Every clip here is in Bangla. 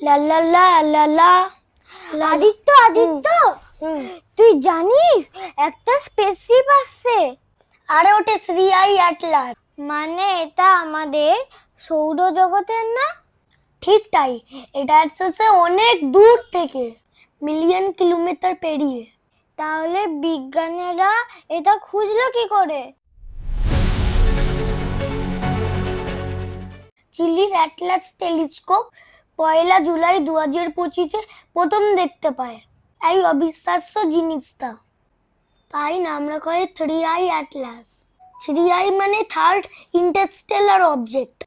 লা লা লা লা। লা আদিত্য আদিত্য তুই জানিস একটা স্পেসশিপ আসছে আরে ওটা শ্রিয়াই অ্যাটলাস মানে এটা আমাদের সৌরজগতের না? ঠিক তাই এটা আসছে অনেক দূর থেকে মিলিয়ন কিলোমিটার পেরিয়ে। তাহলে বিজ্ঞানীরা এটা খুঁজলো কি করে? চিলির অ্যাটলাস টেলিস্কোপ পয়লা জুলাই দু হাজার পঁচিশে প্রথম দেখতে পায়। এই অবিশ্বাস্য জিনিসটা। তাই নাম রাখা হয় three I Atlas three I মানে থার্ড ইন্টারস্টেলার অবজেক্ট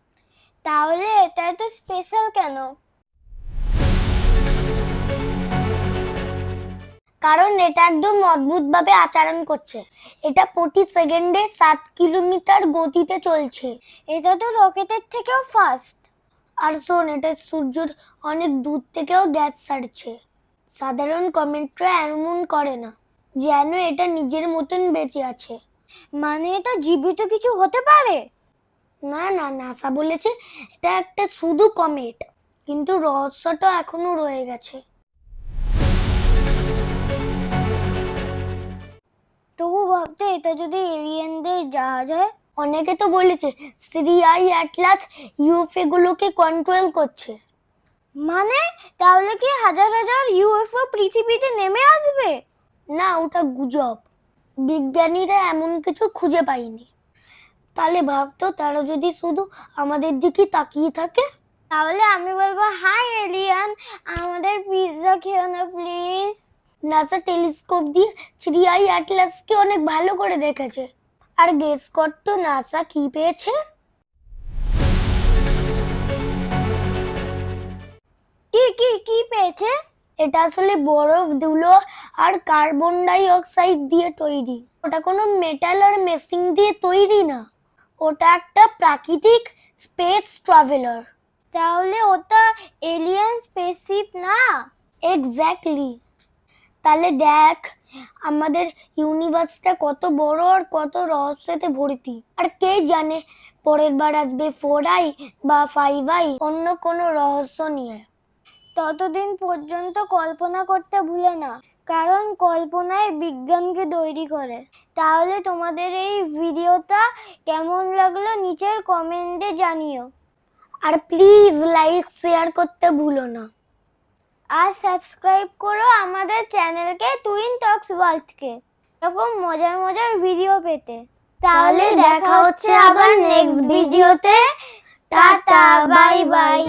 তাহলে এটা তো স্পেশাল কেন? কারণ এটা একদম অদ্ভুতভাবে আচরণ করছে। এটা প্রতি সেকেন্ডে সাত কিলোমিটার গতিতে চলছে। এটা তো রকেটের থেকেও ফাস্ট আর শোন, এটা সূর্যের অনেক দূর থেকেও গ্যাস ছাড়ছে। সাধারণ কমেন্টরা এমন করে না, যেন এটা নিজের মতন বেঁচে আছে। মানে এটা জীবিত কিছু হতে পারে? না না, নাসা বলেছে এটা একটা শুধু কমেট, কিন্তু রহস্যটা এখনও রয়ে গেছে। এটা যদি এলিয়েনদের জাহাজ হয়, অনেকে তো বলেছে, সিরিয়াই অ্যাটলাস ইউএফএ গুলোকে কন্ট্রোল করছে। মানে তাহলে কি হাজার হাজার ইউএফও পৃথিবীতে নেমে আসবে? না, ওটা গুজব। বিজ্ঞানীরা এমন কিছু খুঁজে পায়নি। তাহলে ভাবতো তারা যদি শুধু আমাদের দিকে তাকিয়ে থাকে? তাহলে আমি বলব, হাই এলিয়ান, আমাদের পিৎজা খেও না প্লিজ নাসা টেলিস্কোপ দিয়ে চিড়িয়াই অ্যাটলাসকে অনেক ভালো করে দেখেছে। আর গেস করতো নাসা কি পেয়েছে? কি কি কি পেয়েছে? এটা আসলে বরফ, ধুলো আর কার্বন ডাই অক্সাইড দিয়ে তৈরি। ওটা কোনো মেটাল আর মেশিন দিয়ে তৈরি না। ওটা একটা প্রাকৃতিক স্পেস ট্রাভেলার তাহলে ওটা এলিয়ান স্পেসশিপ না? এক্স্যাক্টলি তাহলে দেখ, আমাদের ইউনিভার্সটা কত বড় আর কত রহস্যতে ভর্তি। আর কে জানে, পরের বার আসবে ফোর আই বা ফাইভ আই অন্য কোনো রহস্য নিয়ে। ততদিন পর্যন্ত কল্পনা করতে ভুলে না, কারণ কল্পনায় বিজ্ঞানকে তৈরি করে। তাহলে তোমাদের এই ভিডিওটা কেমন লাগল নিচের কমেন্টে জানিও। আর প্লিজ লাইক শেয়ার করতে ভুলো না। আর সাবস্ক্রাইব করো আমাদের চ্যানেলকে টুইন টক্স ওয়ার্ল্ডকে এরকম মজার মজার ভিডিও পেতে। তাহলে দেখা হচ্ছে আবার নেক্সট ভিডিওতে টাটা বাই বাই